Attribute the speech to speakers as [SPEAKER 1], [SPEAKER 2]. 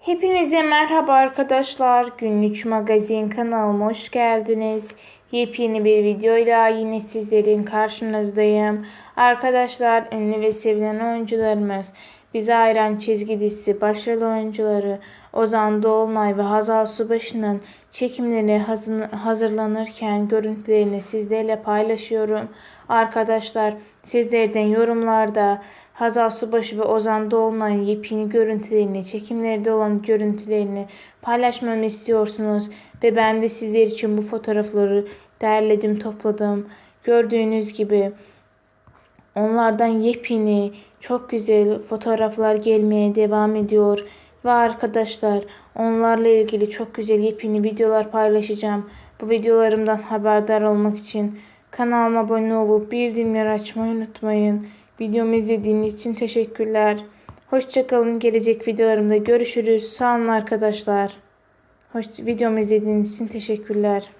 [SPEAKER 1] Hepinize merhaba arkadaşlar. Günlük magazin kanalıma hoş geldiniz. Yepyeni bir videoyla yine sizlerin karşınızdayım. Arkadaşlar ünlü ve sevilen oyuncularımız bize ayıran çizgi dizisi başrol oyuncuları Ozan Dolunay ve Hazal Subaşı'nın çekimlerine hazır- hazırlanırken görüntülerini sizlerle paylaşıyorum. Arkadaşlar sizlerden yorumlarda Hazal Subaşı ve Ozan Dolunay'ın yepyeni görüntülerini, çekimlerde olan görüntülerini paylaşmamı istiyorsunuz ve ben de sizler için bu fotoğrafları derledim, topladım. Gördüğünüz gibi onlardan yepyeni, çok güzel fotoğraflar gelmeye devam ediyor. Ve arkadaşlar onlarla ilgili çok güzel yepyeni videolar paylaşacağım. Bu videolarımdan haberdar olmak için kanalıma abone olup bildirimleri açmayı unutmayın. Videomu izlediğiniz için teşekkürler. Hoşçakalın. Gelecek videolarımda görüşürüz. Sağ olun arkadaşlar. Hoş, videomu izlediğiniz için teşekkürler.